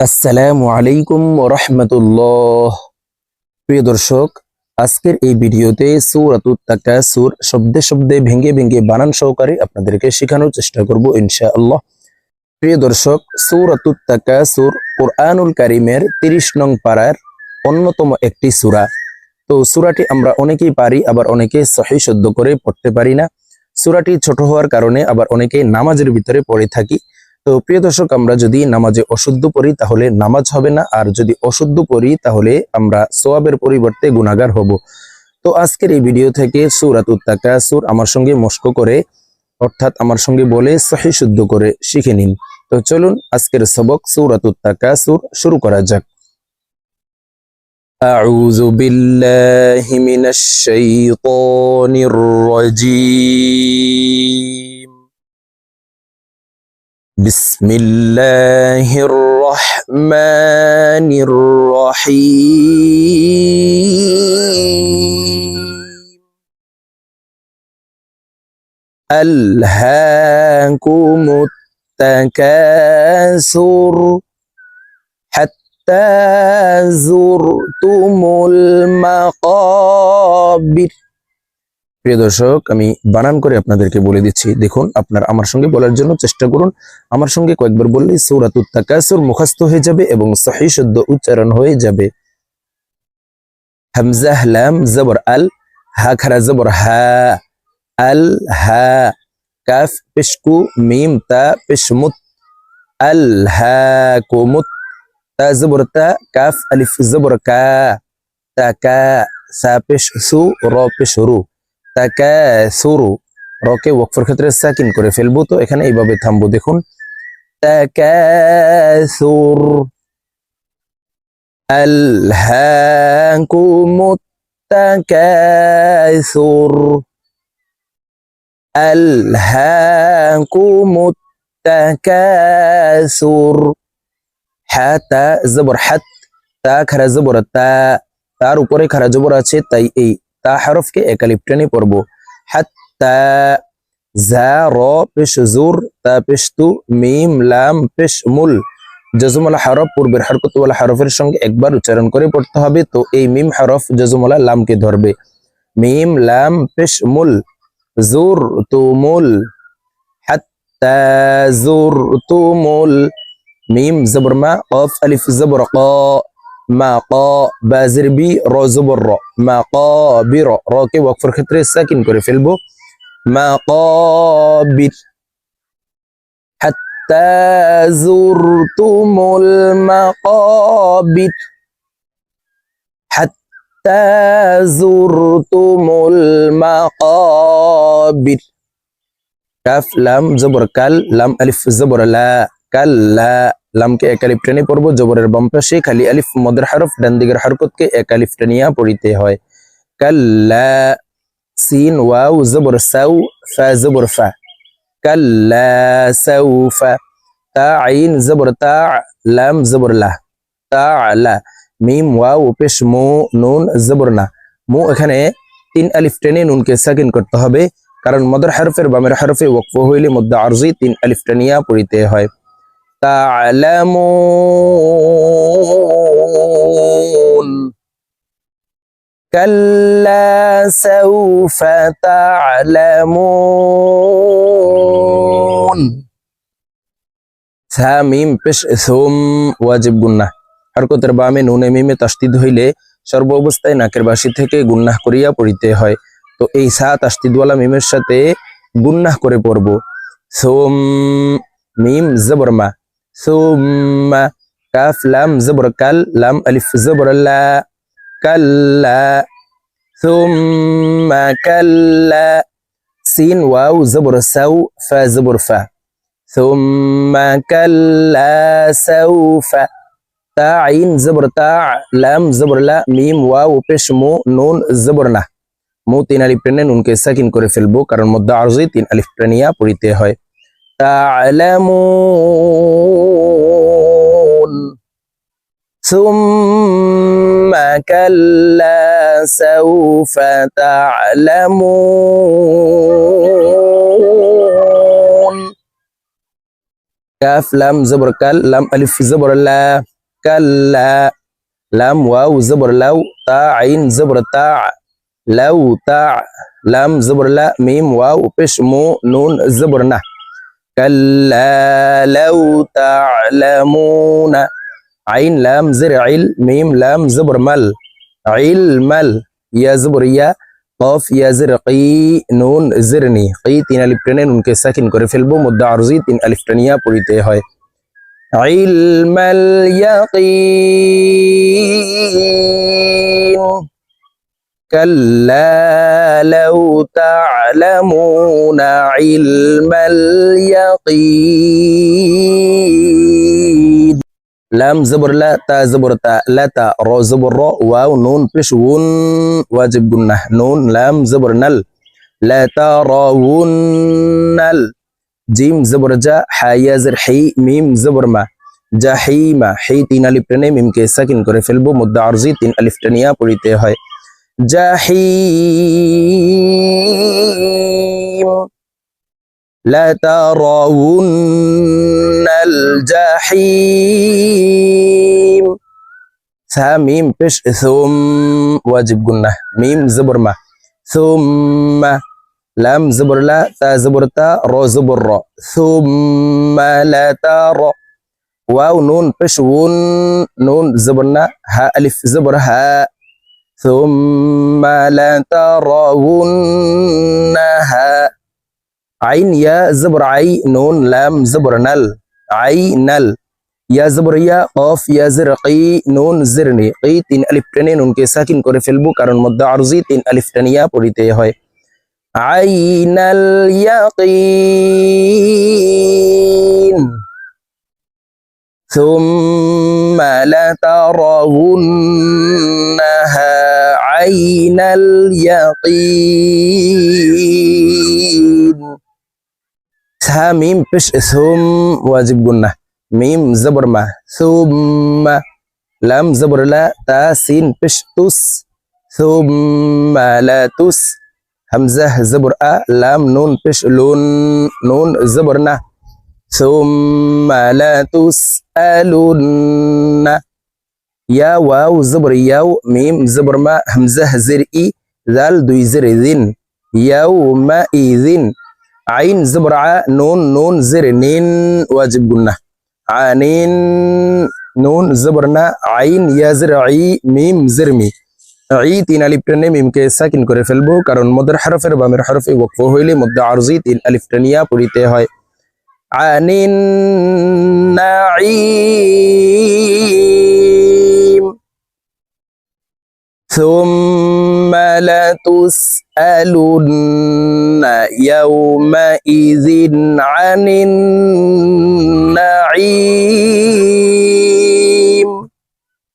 আসসালামু আলাইকুম রহমতুল্লাহ প্রিয় দর্শক, আজকের এই ভিডিওতে সূরাতুত তাকাসুর শব্দে শব্দে ভেঙে ভেঙে বানান সহকারে আপনাদেরকে শেখানোর চেষ্টা করব ইনশাআল্লাহ। প্রিয় দর্শক, সূরাতুত তাকাসুর কোরআনুল কারিমের 30 নং পাড়ার অন্যতম একটি সূরা। তো সুরাটি আমরা অনেকেই পারি, আবার অনেকে সহি শুদ্ধ করে পড়তে পারি না। সূরাটি ছোট হওয়ার কারণে আবার অনেকে নামাজের ভিতরে পড়ে থাকি। তো প্রিয় দর্শক আমরা যদি নামাজে অশুদ্ধ পড়ি তাহলে নামাজ হবে না আর যদি অশুদ্ধ পড়ি তাহলে আমরা সোয়াবের পরিবর্তে গুনাগার হব তো আজকের এই ভিডিও থেকে সুরাত সুর আমার সঙ্গে মস্ক করে অর্থাৎ আমার সঙ্গে বলে সহি শুদ্ধ করে শিখে নিন তো চলুন আজকের সবক সুরাত সুর শুরু করা যাক أعوذ بالله من الشيطان الرجيم بسم الله الرحمن الرحيم ألهاكم التكاثر حتى زرتم المقابر প্রিয় দর্শক, আমি বানান করে আপনাদেরকে বলে দিচ্ছি, দেখুন, আপনার আমার সঙ্গে বলার জন্য চেষ্টা করুন। আমার সঙ্গে কয়েকবার বললেই সৌরাতুত তাকাসুর মুখস্থ হয়ে যাবে এবং সহি উচ্চারণ হয়ে যাবে। হামজা লাম, জবর, আল, হা, খারা, জবর, হা, আল, হা, কাফ পেশকু মিম, তা পেশমুত আল, হা কুমুত তা, জবর, তা, কাফ, আলিফ, জবর, কা, তা, কা, সা, পেশ, সু, র, পেশ, রু। তাকাসুরু। রকে ওয়াকফের ক্ষেত্রে সাকিন করে ফেলব তো, এখানে এইভাবে থামবো, দেখুন। তাকাসুর। আলহাকুমুত তাকাসুর আলহাকুমুত তাকাসুর হাতা জবর, হাত, তা খারা জবর, তা, তার উপরে খারা জবর আছে, তাই এই তা হরফকে একালিপ পড়ব। হাত্তা তা মিম লাম সঙ্গে একবার উচ্চারণ করে পড়তে হবে, তো এই মিম হরফ জজমলা লামকে ধরবে। মিম লাম পেশ মুল, জুর তুমুল হাত্তা জুর তুমুল মিম জবরমা কফ আলিফ জবর ما قا بازر بي روزو بر ما قا بي رو. روكي وقفر خطره ساكن كوري فلبو ما قا بيت حتى زرتم المقابر. حتى زرتم المقابر. كاف لام زبر كال لام ألف زبر لا. كلا লামকে এক আলিফ টেনে পড়ব, জবরের বাম পাশে খালি আলিফ, মদের হরফ, ডান দিকের হরকতকে এক আলিফ টেনিয়া পড়িতে হয়। কাল্লা, সিন, ওয়াও, জবর, সাউ, ফা, জবর, ফা। কাল্লা সাউফা তা, আইন, জবর, তা, লাম, জবর, লা। তা, লা। মিম, ওয়াও, পেশ, মু, নুন, জবর, না। মু এখানে তিন আলিফ টেনে নুনকে সাকিন করতে হবে, কারণ মদর হরফের বামের হরফে ওয়াকফ হইলে মধ্য আরজি তিন আলিফ টেনিয়া পড়িতে হয়। تعلمون كلا سوف تعلمون মিম পেশ সুম ওয়াজিব গুন্নাহ হরকতের বামে নুনে মিমে তাস্তিদ হইলে সর্ব অবস্থায় নাকের বাসি থেকে গুন্নাহ করিয়া পড়িতে হয় তো এই সা তাস্তিদওয়ালা মিমের সাথে গুন্নাহ করে পড়ব সোম মিম জবরমা ثم كاف لام زبر كل لام ألف زبر لا كلا ثم كلا سين واو زبر سو فا زبر فا ثم كلا سوف تا عين زبر تاع لام زبر لا মিম ওয়াও পেশ মু নুন জবর না মু তিন আলিফ টেনে নুনকে সাকিন করে ফেলবো কারণ মধ্য আরজি তিন আলিফ টেনিয়া পড়িতে হয় تعلمون. ثم كلا سوف تعلمون. كاف لام زبر كل لام ألف زبر لا كلا لام واو زبر لو تاع عين زبر تاع لو تاع لام زبر لا ميم واو بشمو نون زبر نه কাল্লা লাউ তা'লামুনা আইন লাম জের আইল মিম লাম জবর মাল আইল মাল ইয়া জবর ইয়া কফ ইয়া জের কি নুন জেরনি কি তিন আলিফ টেনে নুনকে সাকিন করে ফেলবো মুদ্দা আরজি তিন আলিফ টেনিয়া পড়িতে হয় علم اليقين كلا لو تعلمون علم اليقين لام زبر لا تا زبر تا لا تا رو زبر رو واو نون بش ون واجب قلنا نون لام زبر نل لا ترون نل জিম জবর জা হাইয়া জের হি মিম জবর মা জাহিমা হি তিন আলিফ টেনে মিমকে সাকিন করে ফেলবো মুদ্দা আরজি তিন আলিফ টেনিয়া পড়িতে হয় جحيم. لترون الجحيم. ثا بش ثم واجب قلنا. ميم زبر ما. ثم لم زبر لا تا زبر تا رو زبر رو. ثم لترى واو نون بش ون نون زبرنا ها ألف زبر ها. আলিফ জবর হা সুম্মা লা তা র হা আইন ইয়া জবর আই নুন লাম জবর নাল আই নাল ইয়া জবর ইয়া কফ ইয়া জের কি নুন জেরনি কি তিন আলিফ টেনে নুনকে সাকিন করে ফেলবো কারণ মধ্যে আরজি তিন আলিফ টেনিয়া পড়িতে হয় عين اليقين ثم لترونها عين اليقين. سها ميم بش ثم واجب قلنا. ميم زبر ما. ثم. لام زبر لا. تا سين بش تس ثم لا تس همزة زبر أ. لام نون بش لون. نون زبرنا ثم لا تسألن ইয়া ওয়াও জবর ইয়াও মিম জবর মা হামজাহ জের ই জাল দুই জের দিন ইয়াও মা ইদিন আইন জবর আ নুন নুন জের নিন ওয়াজিব গুন্না আনিন নুন জবর না আইন ইয়া জের ই মিম জের মি ই তিন আলিফ টেনে মিমকে সাকিন করে ফেলব কারণ মদের হরফের বামের হরফে ওকফ হইলে মধ্যে আরজি তিন আলিফ টেনিয়া পড়িতে হয় আনিন নাঈম ثم لتسألن يومئذ عن النعيم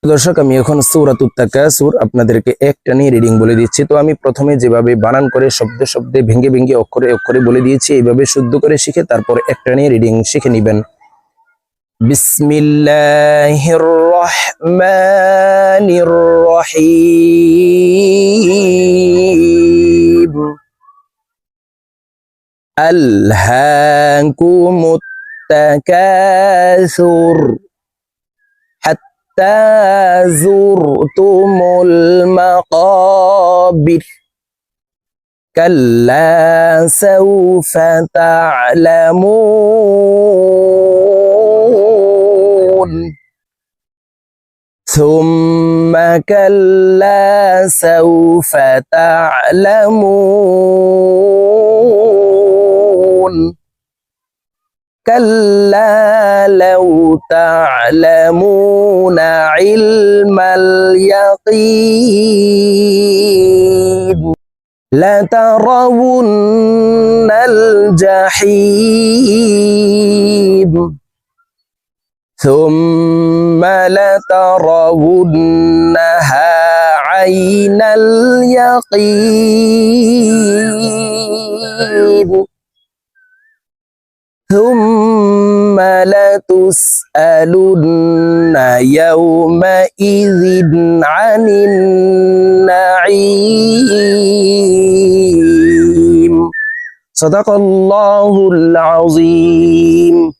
দর্শক আমি এখন সৌরাতুত তাকাসুর আপনাদেরকে একটা নিয়ে রিডিং বলে দিচ্ছি তো আমি প্রথমে যেভাবে বানান করে শব্দে শব্দে ভেঙে ভেঙে অক্ষরে অক্ষরে বলে দিয়েছি এইভাবে শুদ্ধ করে শিখে তারপর একটা নিয়ে রিডিং শিখে নেবেন بسم الله الرحمن الرحيم. ألهاكم التكاثر حتى زرتم المقابر. كلا سوف تعلمون. ثم كلا سوف تعلمون. كلا لو تعلمون علم اليقين. لترون الجحيم. ثم لترونها عين اليقين. ثم لتسألن يومئذ عن النعيم. صدق الله العظيم.